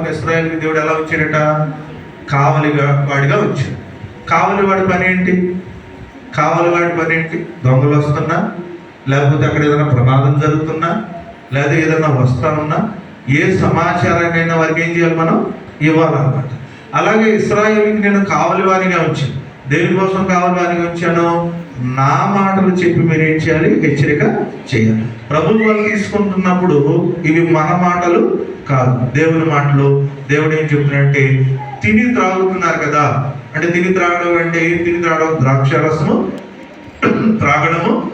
కాపుని ఇస్రాయల్కి దేవుడు ఎలా వచ్చాడట? కావలిగా వాడిగా వచ్చాడు. కావలి వాడి పని ఏంటి? కావలి వాడి పని ఏంటి? దొంగలు వస్తున్నా లేకపోతే అక్కడ ఏదైనా ప్రమాదం జరుగుతున్నా లేదా ఏదైనా వస్తా ఉన్నా ఏ సమాచారాన్నైనా వారికి ఏం చేయాలి మనం? ఇవ్వాలన్నమాట. అలాగే ఇస్రాయేల్కి నేను కావలి వారిగా వచ్చాను. దేని కోసం కావాలని వారిగా వచ్చాను నా మాటలు చెప్పి మీరు ఏం చేయాలి? హెచ్చరిక చేయాలి. ప్రభుత్వాలు తీసుకుంటున్నప్పుడు ఇవి మన మాటలు కాదు. దేవుని మాటలు. దేవుడు ఏం చెప్తున్నాడంటే తిని త్రాగుతున్నారు కదా. అంటే తిని త్రాగడం అంటే ఏం తిని త్రాగడం? ద్రాక్ష రసము త్రాగడము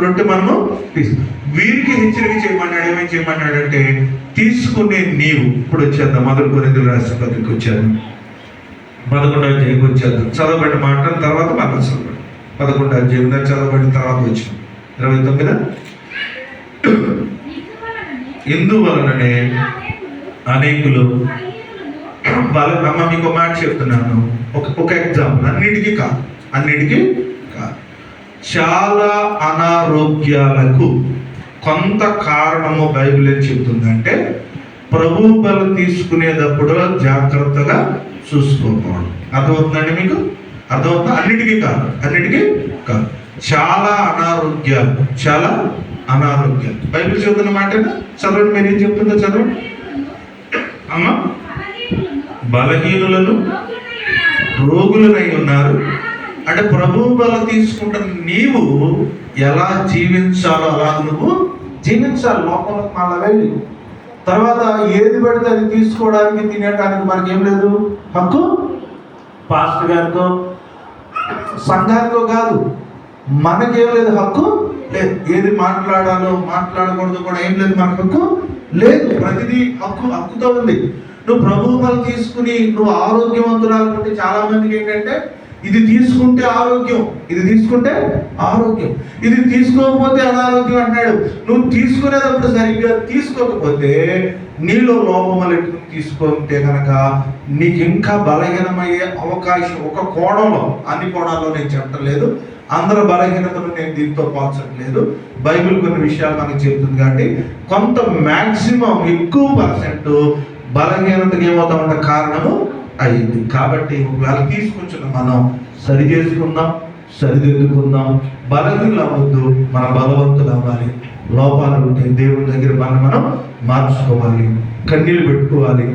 రొట్టె మనము తీసుకు వీరికి హెచ్చరిక చేయమన్నాడు. ఏమేమి చేయమన్నాడు అంటే తీసుకునే నీవు. ఇప్పుడు వచ్చేద్దాం. మొదటి కొరిందులు రాష్ట్రపతికి వచ్చాను పదకొండవ అధ్యాయంకి వచ్చేద్దాం చదవబడిన మాట తర్వాత మనం చదవండి. పదకొండవ అధ్యాయం చదవబడిన తర్వాత వచ్చాం ఇరవై తొమ్మిది? ఎందువలననే అనేకులు వాళ్ళ అమ్మ మీకు ఒక మాట చెప్తున్నాను. ఒక ఒక ఎగ్జాంపుల్. అన్నిటికీ కాదు. అన్నిటికీ కాదు. చాలా అనారోగ్యాలకు కొంత కారణము బైబిల్ ఏం చెప్తుందంటే ప్రభు బలం తీసుకునేటప్పుడు జాగ్రత్తగా చూసుకోకపోవడం అర్థమవుతుందండి మీకు? అర్థమవుతుందా? అన్నిటికీ కాదు. అన్నిటికీ కాదు. చాలా అనారోగ్యాలు చాలా అనారోగ్యాలు బైబిల్ చదువుతున్న మాట చదవండి మీరు ఏం చెప్తుందో చదవండి. అమ్మ బలహీనులను రోగులనై ఉన్నారు. అంటే ప్రభు బల తీసుకుంటున్న నీవు ఎలా జీవించాలో అలా నువ్వు జీవించాలి. లోపల మళ్ళా తర్వాత ఏది పడితే అది తీసుకోవడానికి తినడానికి మనకి ఏం లేదు? హక్కు? పాస్టర్ గారితో. సంఘానికో కాదు మనకేం లేదు హక్కు? లేదు. ఏది మాట్లాడాలో మాట్లాడకూడదు కూడా ఏం లేదు మనకు హక్కు? లేదు. ప్రతిదీ హక్కు హక్కుతో ఉంది. నువ్వు ప్రభు బలం తీసుకుని నువ్వు ఆరోగ్యవంతురాలనుకుంటే చాలా మందికి ఏంటంటే ఇది తీసుకుంటే ఆరోగ్యం. ఇది తీసుకుంటే ఆరోగ్యం. ఇది తీసుకోకపోతే అనారోగ్యం అంటున్నాడు. నువ్వు తీసుకునేటప్పుడు సరిగ్గా తీసుకోకపోతే నీలో లోపం తీసుకుంటే కనుక నీకు ఇంకా బలహీనమయ్యే అవకాశం ఒక కోణంలో అన్ని కోణాల్లో నేను చెప్పలేదు అందరి బలహీనతను నేను దీంతో పోల్చట్లేదు. బైబిల్ కొన్ని విషయాలు మనకు చెప్తుంది కాబట్టి కొంత మ్యాక్సిమం ఎక్కువ పర్సెంట్ బలహీనతకి ఏమవుతామంటే కారణము అయింది. కాబట్టి ఒకవేళ తీసుకొచ్చిన మనం సరి చేసుకుందాం సరిదిద్దుకుందాం బలహీనలు అవ్వద్దు మన బలవంతులు అవ్వాలి లోపాలు ఉంటే దేవుని దగ్గర మనం మనం మార్చుకోవాలి. కన్నీళ్ళు పెట్టుకోవాలి.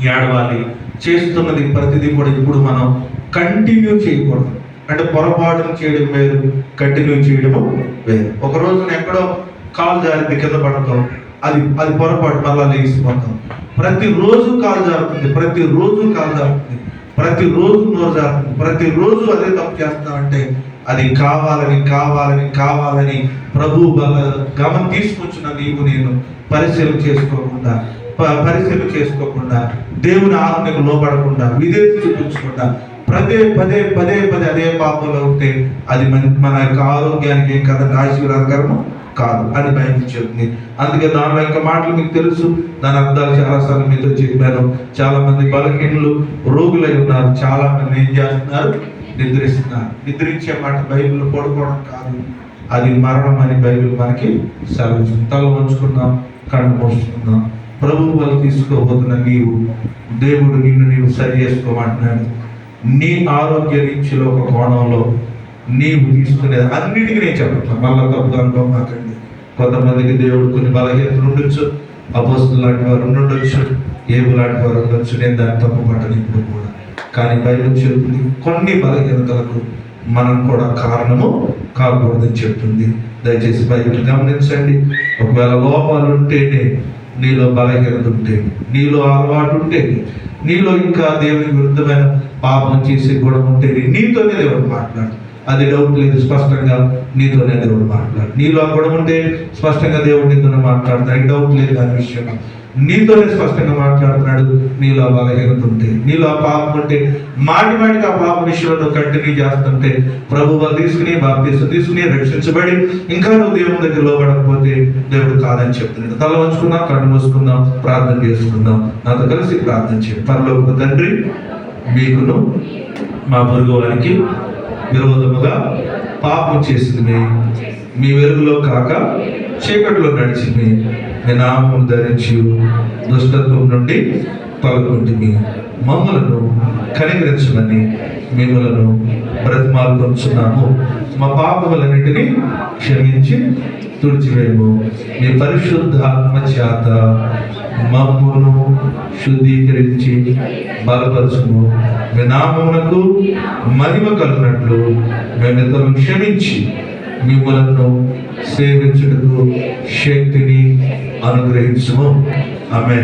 ఏడవాలి. చేస్తున్నది ప్రతిదీ కూడా ఇప్పుడు మనం కంటిన్యూ చేయకూడదు. అంటే పొరపాటును చేయడం వేరు కంటిన్యూ చేయడము వేరు. ఒక రోజున ఎక్కడో కాలు జారి కింద పడతాం. అది అది పొరపాటు మళ్ళా లేచిపోతాం ప్రతిరోజు కాలు జారుతుంది ప్రతిరోజు కాలు జారుతుంది ప్రతిరోజు నోరు జారుతుంది ప్రతిరోజు అదే తప్పు చేస్తామంటే అది కావాలని కావాలని కావాలని ప్రభు బల గమనం తీసుకొచ్చిన నీవు నేను పరిశీలన చేసుకోకుండా ప- పరిశీలన చేసుకోకుండా దేవుని ఆజ్ఞకు లోపడకుండా విధేయత చూపించకుండా పదే పదే పదే పదే అదే పాపంలో ఉంటే అది మన మన యొక్క ఆరోగ్యానికి ఏం కదా ఆశీర్వాదకరము కాదు అని బైబిల్ చెప్తుంది. అందుకే దానిలో యొక్క మాటలు మీకు తెలుసు. దాని అర్థాలు చాలాసార్లు మీతో చెప్పాను. చాలా మంది బలహీనులు రోగులై ఉన్నారు. చాలా మంది ఏం చేస్తున్నారు? నిద్రిస్తున్నారు. నిద్రించే మాట బైబిల్ పడుకోవడం కాదు. అది మరణం అని బైబిల్ మనకి సెలవు. తల ఉంచుకుందాం కళ్ళు మోసుకుందాం. ప్రభు వాళ్ళు తీసుకోబోతున్న నీవు దేవుడు నిన్ను నీవు సరి చేసుకోమంటున్నాడు. నీ ఆరోగ్య రీతిలో ఒక కోణంలో నీవు తీసుకునేది అన్నిటికీ నేను చెప్పట్లా మళ్ళా తప్పుగా అనుకోమాకండి కొంతమందికి దేవుడు కొన్ని బలహీనతలు ఉండొచ్చు. అపోస్తులు లాంటి వారు ఉండొచ్చు. ఏబు లాంటి వారు ఉండొచ్చు. నేను దాన్ని తప్పు పట్టను ఇప్పుడు కూడా. కానీ బైబిల్ చెప్తుంది కొన్ని బలహీనతలకు మనం కూడా కారణము కాకూడదని చెప్తుంది. దయచేసి బైబిల్ గమనించండి. ఒకవేళ లోపాలు ఉంటేనే నీలో బలహీనత ఉంటే నీలో అలవాటు ఉంటే నీలో ఇంకా దేవుని విరుద్ధమైన పాపం చేసే గుణం ఉంటే నీతోనే దేవుడు మాట్లాడుతుంది అది డౌట్ లేదు స్పష్టంగా నీతోనే దేవుడు మాట్లాడు. నీలో ఆ ఉంటే స్పష్టంగా దేవుడు నీతోనే మాట్లాడతాడు. డౌట్ లేదు దాని విషయం నీతోనే స్పష్టంగా మాట్లాడుతున్నాడు నీలో ఆ బలహీనత ఉంటే నీలో ఆ పాపం ఉంటే మాటి మాటికి ఆ పాప విషయంలో కంటిన్యూ చేస్తుంటే ప్రభు వాళ్ళు తీసుకుని బాప్తీసు తీసుకుని రక్షించబడి ఇంకా నువ్వు దేవుని దగ్గర లోపడకపోతే దేవుడు కాదని చెప్తున్నాడు. తల వంచుకుందాం కళ్ళు మూసుకుందాం ప్రార్థన చేసుకుందాం. నాతో కలిసి ప్రార్థన చేయండి. పరలోక తండ్రి మీకును మా పొరుగు వారికి విరోధముగా పాపం చేసింది మీ వెలుగులో కాక చీకటిలో నడిచింది మీ నామం ధరించి దుష్టత్వం నుండి తొలగుంటుంది మమ్మలను కనికరించమని మిమ్మలను బ్రతిమాలుకొంచున్నాము. మా పాపములన్నిటినీ క్షమించి తుడిచివేము మీ పరిశుద్ధాత్మ చేత మమ్మును శుద్ధీకరించి బలపరచుము. వినామమునకు మహిమ కలిగినట్లు మేమిద్దరం క్షమించి మిమ్మలను సేవించుటకు శక్తిని అనుగ్రహించుము. ఆమె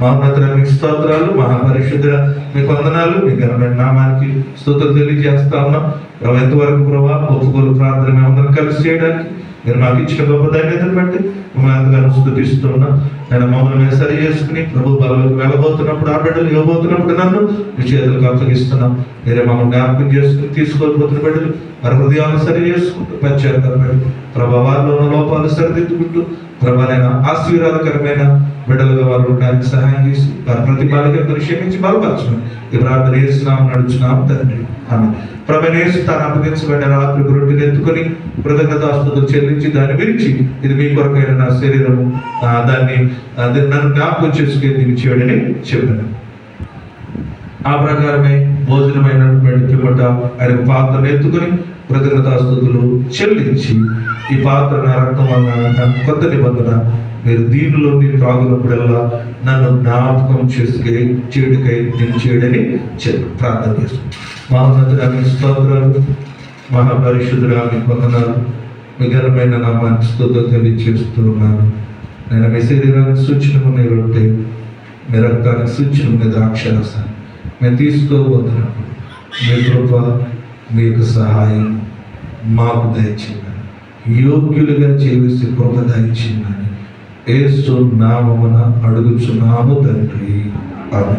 మహోన్నతుల మీకు స్తోత్రాలు మహాపరిశుద్ధ మీకు వందనాలు మీ ఘనమైన నామానికి స్తోత్రం తెలియజేస్తా ఉన్నాం. ప్రభు ఎంతవరకు ప్రభావ ఒప్పుకోలు ప్రార్థన మేమందరం కలిసి చేయడానికి మీరు మాకు ఇచ్చిన గొప్ప ధన్యతను బట్టి మిమ్మల్ని ఎంతగానో స్థుతిస్తున్నా నేను మమ్మల్ని మేము సరి చేసుకుని ప్రభు బలకు వెళ్ళబోతున్నప్పుడు ఆ బిడ్డలు ఇవ్వబోతున్నప్పుడు నన్ను మీ చేతులకు అప్పగిస్తున్నాం మీరే మమ్మల్ని జ్ఞాపకం చేసుకుని తీసుకోబోతున్న బిడ్డలు వారి హృదయాన్ని సరి చేసుకుంటూ పనిచేద్దాం ప్రభా వారిలో ఉన్న లోపాలు సరిదిద్దుకుంటూ ప్రభావైన ఆశీర్వాదకరమైన బిడ్డలుగా వారు ఉండడానికి సహాయం చేసి వారి ప్రతి బాలికలను క్షమించి బలపరచమని ఈ ప్రార్థన చేస్తున్నాం నడుచున్నాం తండ్రి. ఆమె ప్రభనేసి తాను అప్పగించబడిన రాత్రి రొట్టెని ఎత్తుకొని కృతజ్ఞతాస్తుతులు చెల్లించి దాన్ని విరిచి ఇది మీ కొరకైన శరీరము దాన్ని నన్ను జ్ఞాపకం చేసుకుని దీన్ని చేయడని చెప్పాను. ఆ ప్రకారమే భోజనమైనటువంటి పిమ్మట ఆయన పాత్రను ఎత్తుకొని కృతజ్ఞతాస్తుతులు చెల్లించి ఈ పాత్ర నా రక్తం వలన కొత్త నిబంధన మీరు దీనిలో నేను త్రాగునప్పుడల్లా నన్ను జ్ఞాపకం చేసుకే చేడుకై నేను చేయడని చెప్పి ప్రార్థన చేస్తాను మహోన్నతుడానికి స్తోత్రాలు మహాపరిశుద్ధురామి వందనాలు. మీ ఘనమైన నామానికి స్తోత్రం తెలియజేస్తూ నేను మీ శరీరానికి సూచన ఉన్నాయి రొట్టె మీ రక్తానికి సూచన ఉంది ద్రాక్షరసాన్ని మేము తీసుకోబోతున్నప్పుడు మీ కృప మీ యొక్క సహాయం మాకు దయచేయాలి యోగ్యులుగా జీవిస్తే కృప దయచేయమని ఏసు నామమున అడుగుచున్నాము తండ్రి. ఆమె